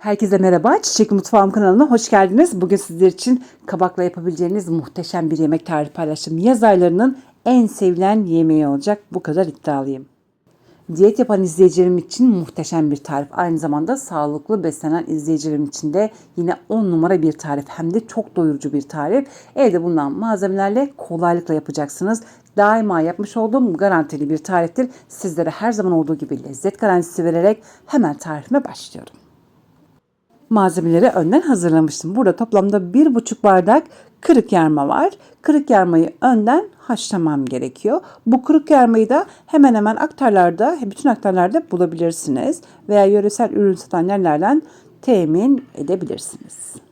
Herkese merhaba. Çiçek Mutfağım kanalına hoş geldiniz. Bugün sizler için kabakla yapabileceğiniz muhteşem bir yemek tarifi paylaştım. Yaz aylarının en sevilen yemeği olacak. Bu kadar iddialıyım. Diyet yapan izleyicilerim için muhteşem bir tarif. Aynı zamanda sağlıklı beslenen izleyicilerim için de yine 10 numara bir tarif. Hem de çok doyurucu bir tarif. Evde bulunan malzemelerle kolaylıkla yapacaksınız. Daima yapmış olduğum garantili bir tariftir. Sizlere her zaman olduğu gibi lezzet garantisi vererek hemen tarifime başlıyorum malzemeleri önden hazırlamıştım. Burada toplamda 1,5 bardak kırık yarma var. Kırık yarmayı önden haşlamam gerekiyor. Bu kırık yarmayı da hemen hemen aktarlarda, bütün aktarlarda bulabilirsiniz. Veya yöresel ürün satan yerlerden temin edebilirsiniz.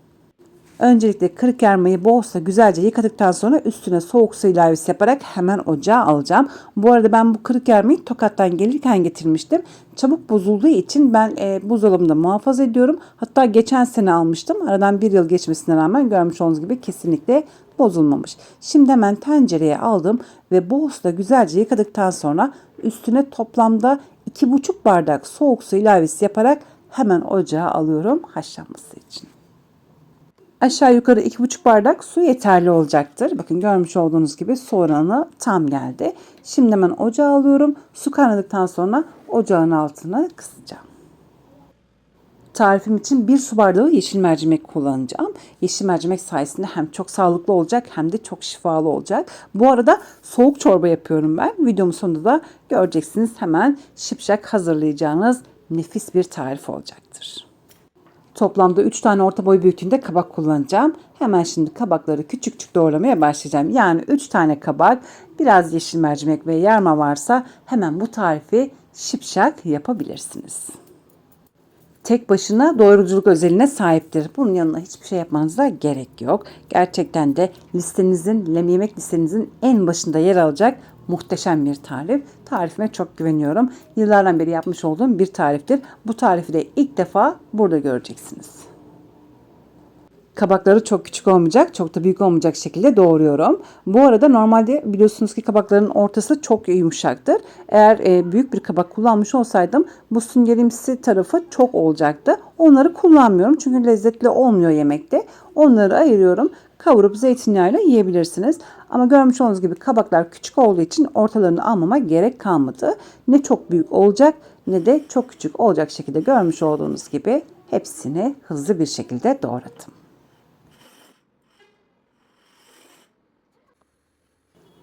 Öncelikle kırık yarmayı bolsa güzelce yıkadıktan sonra üstüne soğuk su ilavesi yaparak hemen ocağa alacağım. Bu arada ben bu kırık yarmayı Tokat'tan gelirken getirmiştim. Çabuk bozulduğu için ben e, buzdolabımda muhafaza ediyorum. Hatta geçen sene almıştım. Aradan bir yıl geçmesine rağmen görmüş olduğunuz gibi kesinlikle bozulmamış. Şimdi hemen tencereye aldım ve bol suda güzelce yıkadıktan sonra üstüne toplamda 2,5 bardak soğuk su ilavesi yaparak hemen ocağa alıyorum haşlanması için. Aşağı yukarı 2,5 bardak su yeterli olacaktır. Bakın görmüş olduğunuz gibi su oranı tam geldi. Şimdi hemen ocağa alıyorum. Su kaynadıktan sonra ocağın altını kısacağım. Tarifim için bir su bardağı yeşil mercimek kullanacağım. Yeşil mercimek sayesinde hem çok sağlıklı olacak hem de çok şifalı olacak. Bu arada soğuk çorba yapıyorum ben. Videomun sonunda da göreceksiniz hemen şipşak hazırlayacağınız nefis bir tarif olacaktır. Toplamda 3 tane orta boy büyüklüğünde kabak kullanacağım. Hemen şimdi kabakları küçük küçük doğramaya başlayacağım. Yani 3 tane kabak, biraz yeşil mercimek ve yarma varsa hemen bu tarifi şipşak yapabilirsiniz. Tek başına doyuruculuk özelliğine sahiptir. Bunun yanına hiçbir şey yapmanıza gerek yok. Gerçekten de listenizin, yemek listenizin en başında yer alacak muhteşem bir tarif. Tarifime çok güveniyorum. Yıllardan beri yapmış olduğum bir tariftir. Bu tarifi de ilk defa burada göreceksiniz. Kabakları çok küçük olmayacak, çok da büyük olmayacak şekilde doğruyorum. Bu arada normalde biliyorsunuz ki kabakların ortası çok yumuşaktır. Eğer e, büyük bir kabak kullanmış olsaydım bu süngerimsi tarafı çok olacaktı. Onları kullanmıyorum çünkü lezzetli olmuyor yemekte. Onları ayırıyorum. Kavurup zeytinyağıyla yiyebilirsiniz. Ama görmüş olduğunuz gibi kabaklar küçük olduğu için ortalarını almama gerek kalmadı. Ne çok büyük olacak ne de çok küçük olacak şekilde görmüş olduğunuz gibi hepsini hızlı bir şekilde doğradım.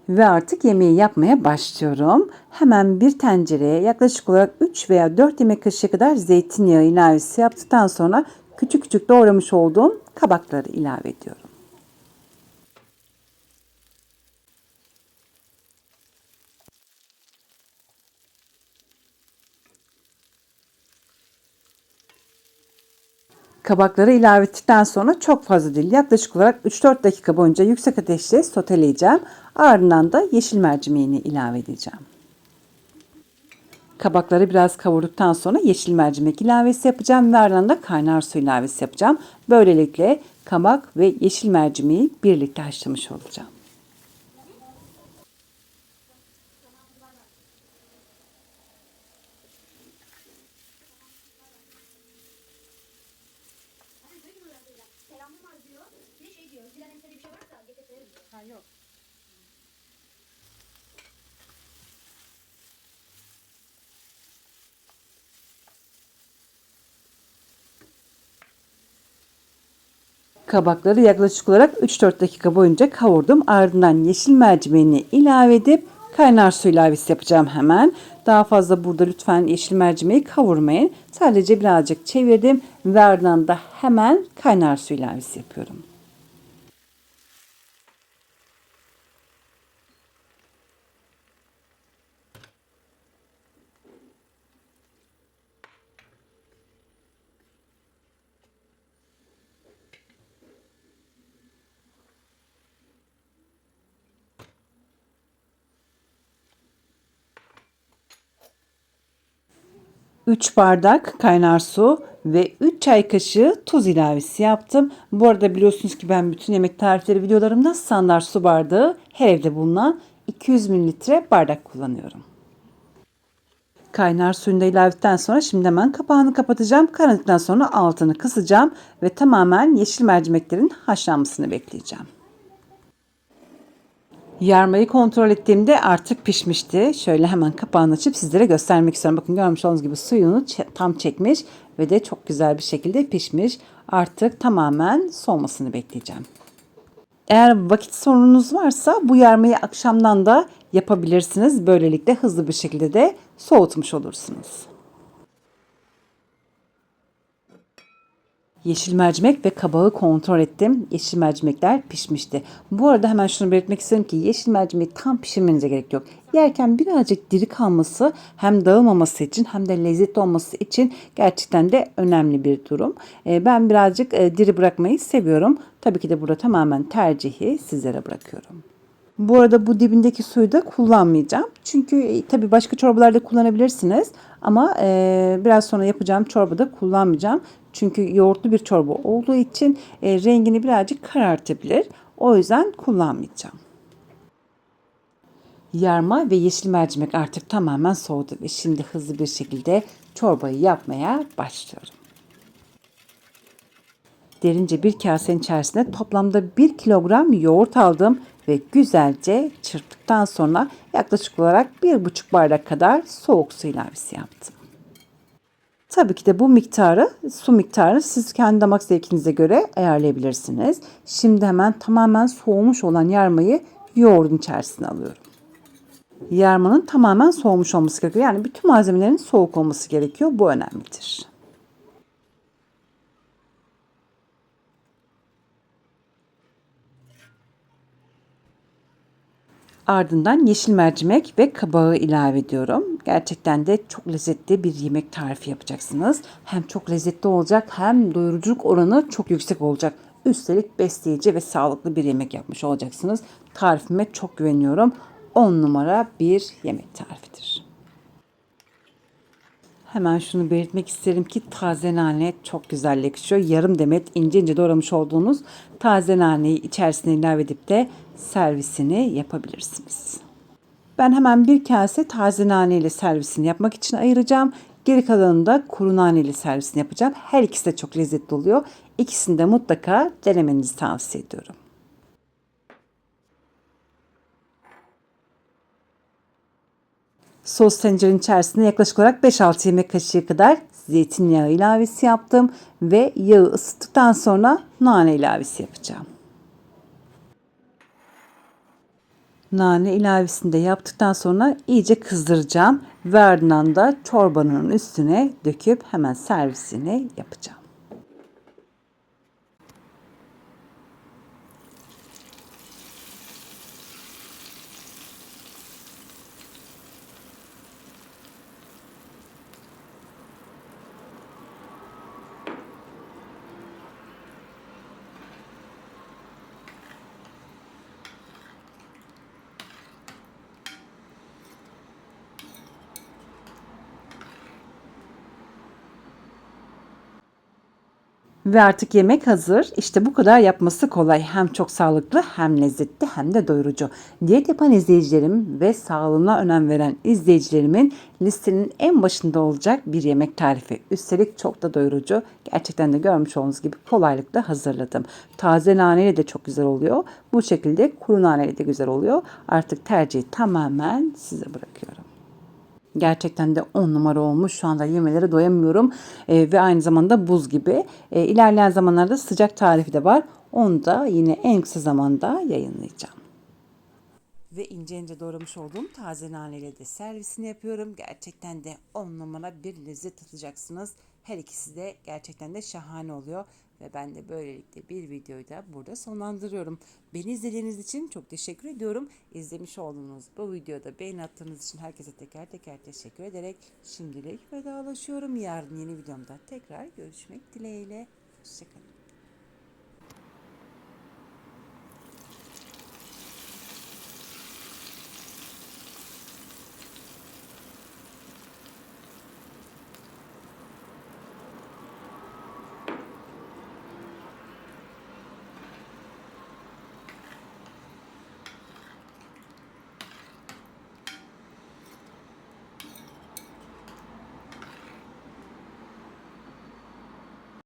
Ve artık yemeği yapmaya başlıyorum. Hemen bir tencereye yaklaşık olarak 3 veya 4 yemek kaşığı kadar zeytinyağı ilavesi yaptıktan sonra küçük küçük doğramış olduğum kabakları ilave ediyorum. Kabakları ilave ettikten sonra çok fazla değil yaklaşık olarak 3-4 dakika boyunca yüksek ateşte soteleyeceğim. Ardından da yeşil mercimeğini ilave edeceğim. Kabakları biraz kavurduktan sonra yeşil mercimek ilavesi yapacağım ve ardından da kaynar su ilavesi yapacağım. Böylelikle kabak ve yeşil mercimeği birlikte haşlamış olacağım. Selamım var diyor. Bir şey diyor. Dilerim istediği bir şey varsa getirelim diyor. Ha yok. Kabakları yaklaşık olarak 3-4 dakika boyunca kavurdum. Ardından yeşil mercimeğini ilave edip kaynar su ilavesi yapacağım hemen. Daha fazla burada lütfen yeşil mercimeği kavurmayın. Sadece birazcık çevirdim ve ardından da hemen kaynar su ilavesi yapıyorum. Üç bardak kaynar su ve 3 çay kaşığı tuz ilavesi yaptım. Bu arada biliyorsunuz ki ben bütün yemek tarifleri videolarımda standart su bardağı her evde bulunan 200 mililitre bardak kullanıyorum. Kaynar suyunu da ilave ettikten sonra şimdi hemen kapağını kapatacağım. Kaynadıktan sonra altını kısacağım ve tamamen yeşil mercimeklerin haşlanmasını bekleyeceğim. Yarmayı kontrol ettiğimde artık pişmişti. Şöyle hemen kapağını açıp sizlere göstermek istiyorum. Bakın görmüş olduğunuz gibi suyunu tam çekmiş ve de çok güzel bir şekilde pişmiş. Artık tamamen soğumasını bekleyeceğim. Eğer vakit sorununuz varsa bu yarmayı akşamdan da yapabilirsiniz. Böylelikle hızlı bir şekilde de soğutmuş olursunuz. Yeşil mercimek ve kabağı kontrol ettim. Yeşil mercimekler pişmişti. Bu arada hemen şunu belirtmek istiyorum ki yeşil mercimeği tam pişirmenize gerek yok. Yerken birazcık diri kalması hem dağılmaması için hem de lezzetli olması için gerçekten de önemli bir durum. Ee, Ben birazcık e, diri bırakmayı seviyorum. Tabii ki de burada tamamen tercihi sizlere bırakıyorum. Bu arada bu dibindeki suyu da kullanmayacağım. Çünkü e, tabii başka çorbalarda kullanabilirsiniz. Ama e, biraz sonra yapacağım çorbada kullanmayacağım. Çünkü yoğurtlu bir çorba olduğu için e, rengini birazcık karartabilir. O yüzden kullanmayacağım. Yarma ve yeşil mercimek artık tamamen soğudu ve şimdi hızlı bir şekilde çorbayı yapmaya başlıyorum. Derince bir kasenin içerisine toplamda 1 kilogram yoğurt aldım ve güzelce çırptıktan sonra yaklaşık olarak 1,5 bardak kadar soğuk su ilavesi yaptım. Tabii ki de bu miktarı, su miktarı siz kendi damak zevkinize göre ayarlayabilirsiniz. Şimdi hemen tamamen soğumuş olan yarmayı yoğurdun içerisine alıyorum. Yarmanın tamamen soğumuş olması gerekiyor. Yani bütün malzemelerin soğuk olması gerekiyor. Bu önemlidir. Ardından yeşil mercimek ve kabağı ilave ediyorum. Gerçekten de çok lezzetli bir yemek tarifi yapacaksınız. Hem çok lezzetli olacak hem doyuruculuk oranı çok yüksek olacak. Üstelik besleyici ve sağlıklı bir yemek yapmış olacaksınız. Tarifime çok güveniyorum. 10 numara bir yemek tarifidir. Hemen şunu belirtmek isterim ki taze nane çok güzel yakışıyor. Yarım demet ince ince doğramış olduğunuz taze naneyi içerisine ilave edip de servisini yapabilirsiniz. Ben hemen bir kase taze nane ile servisini yapmak için ayıracağım. Geri kalanını da kuru nane ile servisini yapacağım. Her ikisi de çok lezzetli oluyor. İkisini de mutlaka denemenizi tavsiye ediyorum. Sos tencerenin içerisine yaklaşık olarak 5-6 yemek kaşığı kadar zeytinyağı ilavesi yaptım ve yağı ısıttıktan sonra nane ilavesi yapacağım. Nane ilavesini de yaptıktan sonra iyice kızdıracağım ve ardından da çorbanın üstüne döküp hemen servisini yapacağım. Ve artık yemek hazır. İşte bu kadar yapması kolay. Hem çok sağlıklı hem lezzetli hem de doyurucu. Diyet yapan izleyicilerim ve sağlığına önem veren izleyicilerimin listenin en başında olacak bir yemek tarifi. Üstelik çok da doyurucu. Gerçekten de görmüş olduğunuz gibi kolaylıkla hazırladım. Taze naneyle de çok güzel oluyor. Bu şekilde kuru naneyle de güzel oluyor. Artık tercihi tamamen size bırakıyorum. Gerçekten de 10 numara olmuş. Şu anda yemelere doyamıyorum. Ee, ve aynı zamanda buz gibi. Ee, ilerleyen zamanlarda sıcak tarifi de var. Onu da yine en kısa zamanda yayınlayacağım. Ve ince ince doğramış olduğum taze naneyle de servisini yapıyorum. Gerçekten de 10 numara bir lezzet tatacaksınız. Her ikisi de gerçekten de şahane oluyor. Ve ben de böylelikle bir videoyu da burada sonlandırıyorum. Beni izlediğiniz için çok teşekkür ediyorum. İzlemiş olduğunuz bu videoda beğeni attığınız için herkese teker teker teşekkür ederek şimdilik vedalaşıyorum. Yarın yeni videomda tekrar görüşmek dileğiyle. Hoşçakalın.